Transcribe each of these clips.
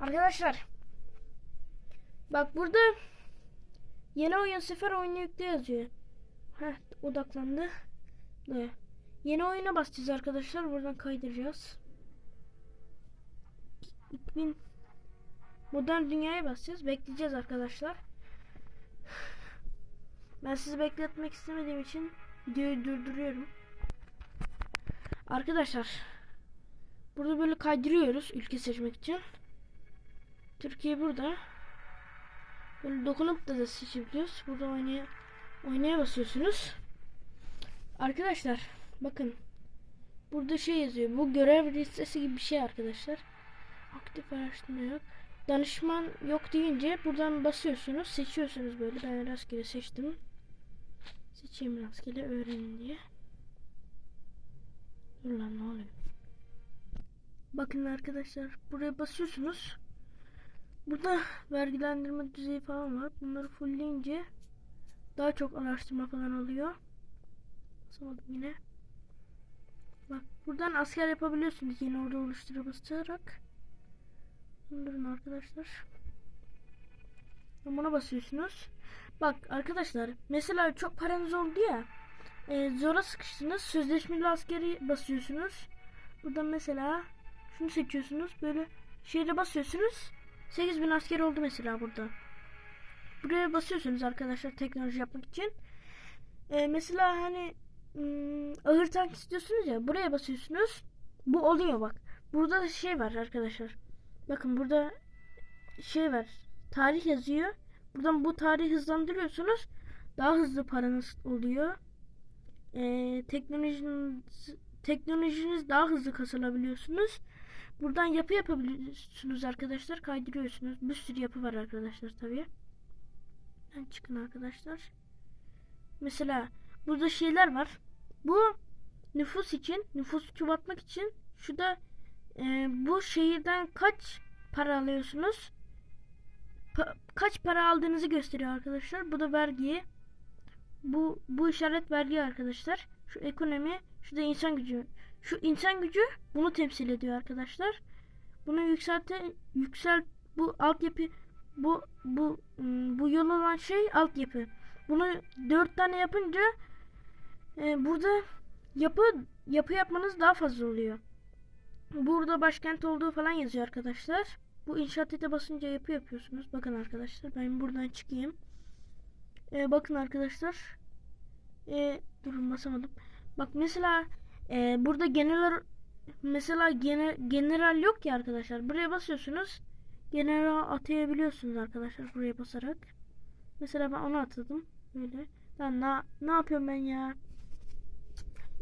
Arkadaşlar. Bak burada yeni oyun sefer oyunu yükle yazıyor. Heh odaklandı. Evet. Yeni oyuna basacağız arkadaşlar. Buradan kaydıracağız. 2000 modern dünyaya basacağız. Bekleyeceğiz arkadaşlar. Ben sizi bekletmek istemediğim için videoyu durduruyorum. Arkadaşlar burada böyle kaydırıyoruz ülke seçmek için. Türkiye burada. Böyle dokunup da, da seçebiliyoruz. Burada oynaya, oynaya basıyorsunuz. Arkadaşlar bakın. Burada şey yazıyor. Bu görev listesi gibi bir şey arkadaşlar. Aktif araştırma yok. Danışman yok deyince buradan basıyorsunuz. Seçiyorsunuz böyle. Ben rastgele seçtim. Seçeyim rastgele öğrenin diye. Dur lan ne oluyor? Bakın arkadaşlar buraya basıyorsunuz. Burada vergilendirme düzeyi falan var. Bunları fullleyince daha çok araştırma falan oluyor. Basamadım yine. Bak buradan asker yapabiliyorsunuz yeni orada oluştura basarak. Durun arkadaşlar. Buna basıyorsunuz. Bak arkadaşlar mesela çok paranız oldu ya. E, zora sıkıştınız. Sözleşmeli askeri basıyorsunuz. Buradan mesela şunu seçiyorsunuz. Böyle şeyle basıyorsunuz. 8000 asker oldu mesela burada. Buraya basıyorsunuz arkadaşlar teknoloji yapmak için. Ee, mesela hani ım, ağır tank istiyorsunuz ya buraya basıyorsunuz. Bu oluyor bak. Burada da şey var arkadaşlar. Bakın burada şey var. Tarih yazıyor. Buradan bu tarihi hızlandırıyorsunuz. Daha hızlı paranız oluyor. Ee, teknolojiniz, teknolojiniz daha hızlı kasılabiliyorsunuz. Buradan yapı yapabiliyorsunuz arkadaşlar. Kaydırıyorsunuz. Bir sürü yapı var arkadaşlar tabii. Ben çıkın arkadaşlar. Mesela burada şeyler var. Bu nüfus için, nüfus çoğaltmak için şurada e, bu şehirden kaç para alıyorsunuz? Pa- kaç para aldığınızı gösteriyor arkadaşlar. Bu da vergi. Bu bu işaret vergi arkadaşlar. Şu ekonomi, şu da insan gücü. Şu insan gücü bunu temsil ediyor arkadaşlar. Bunu yükselte yüksel bu altyapı bu bu ım, bu yol olan şey altyapı. Bunu dört tane yapınca e, burada yapı yapı yapmanız daha fazla oluyor. Burada başkent olduğu falan yazıyor arkadaşlar. Bu inşaat ete basınca yapı yapıyorsunuz. Bakın arkadaşlar ben buradan çıkayım. E, bakın arkadaşlar. E, durun basamadım. Bak mesela ee, burada general mesela gene, general yok ya arkadaşlar. Buraya basıyorsunuz. General atayabiliyorsunuz arkadaşlar buraya basarak. Mesela ben onu atadım. Böyle. Lan ne, ne yapıyorum ben ya?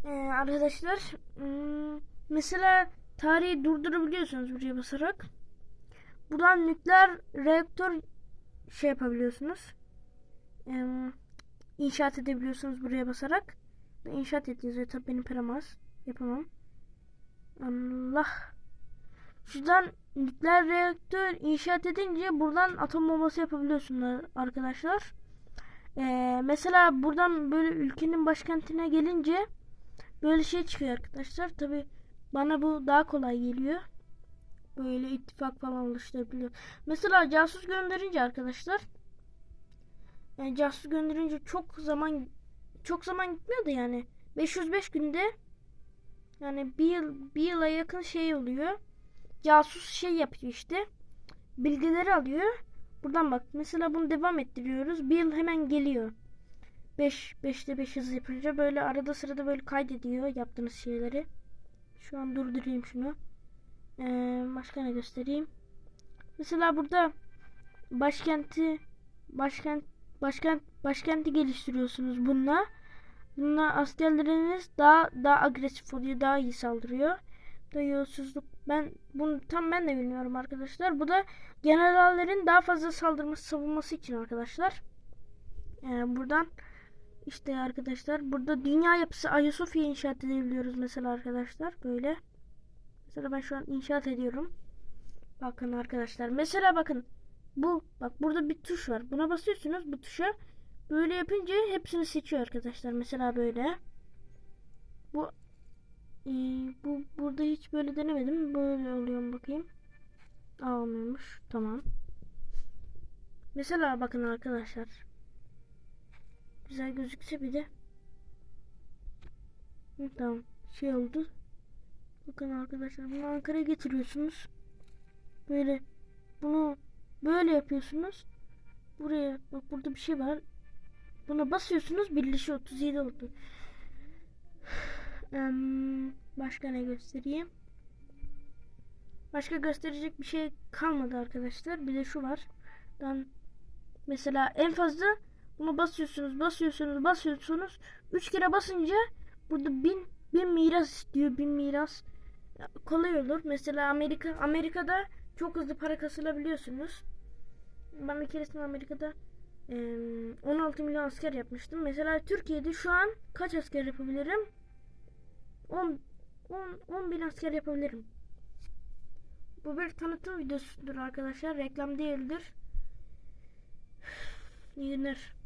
Ee, arkadaşlar hmm, mesela tarihi durdurabiliyorsunuz buraya basarak. Buradan nükleer reaktör şey yapabiliyorsunuz. Ee, inşaat edebiliyorsunuz buraya basarak. İnşaat et yazıyor. Tabii benim param az. Yapamam. Allah. Şuradan nükleer reaktör inşaat edince buradan atom bombası yapabiliyorsunuz arkadaşlar. Ee, mesela buradan böyle ülkenin başkentine gelince böyle şey çıkıyor arkadaşlar. Tabi bana bu daha kolay geliyor. Böyle ittifak falan oluşturabiliyor. Mesela casus gönderince arkadaşlar yani casus gönderince çok zaman çok zaman gitmiyor da yani 505 günde yani bir yıl bir yıla yakın şey oluyor. Casus şey yapıyor işte. Bilgileri alıyor. Buradan bak mesela bunu devam ettiriyoruz. Bir yıl hemen geliyor. 5 5'te 5 hız yapınca böyle arada sırada böyle kaydediyor yaptığınız şeyleri. Şu an durdurayım şunu. Ee, başka ne göstereyim? Mesela burada başkenti başkent başkent başkenti geliştiriyorsunuz bununla. Bununla askerleriniz daha daha agresif oluyor, daha iyi saldırıyor. Da yolsuzluk. Ben bunu tam ben de bilmiyorum arkadaşlar. Bu da generallerin daha fazla saldırması, savunması için arkadaşlar. Yani buradan işte arkadaşlar burada dünya yapısı Ayasofya inşaat edebiliyoruz mesela arkadaşlar böyle. Mesela ben şu an inşaat ediyorum. Bakın arkadaşlar. Mesela bakın bu bak burada bir tuş var. Buna basıyorsunuz bu tuşa. Böyle yapınca hepsini seçiyor arkadaşlar. Mesela böyle. Bu e, bu burada hiç böyle denemedim. Böyle oluyor mu bakayım. Almıyormuş. Tamam. Mesela bakın arkadaşlar. Güzel gözükse bir de. Hı, tamam. Şey oldu. Bakın arkadaşlar bunu Ankara'ya getiriyorsunuz. Böyle bunu böyle yapıyorsunuz. Buraya bak burada bir şey var. Buna basıyorsunuz birleşiyor 37 oldu. Başka ne göstereyim? Başka gösterecek bir şey kalmadı arkadaşlar. Bir de şu var. Ben mesela en fazla bunu basıyorsunuz, basıyorsunuz, basıyorsunuz. Üç kere basınca burada bin, bin miras istiyor. Bin miras Ya, kolay olur. Mesela Amerika Amerika'da çok hızlı para kasılabiliyorsunuz. Ben bir keresinde Amerika'da 16 milyon asker yapmıştım. Mesela Türkiye'de şu an kaç asker yapabilirim? 10 10 10 bin asker yapabilirim. Bu bir tanıtım videosudur arkadaşlar. Reklam değildir. İyi günler.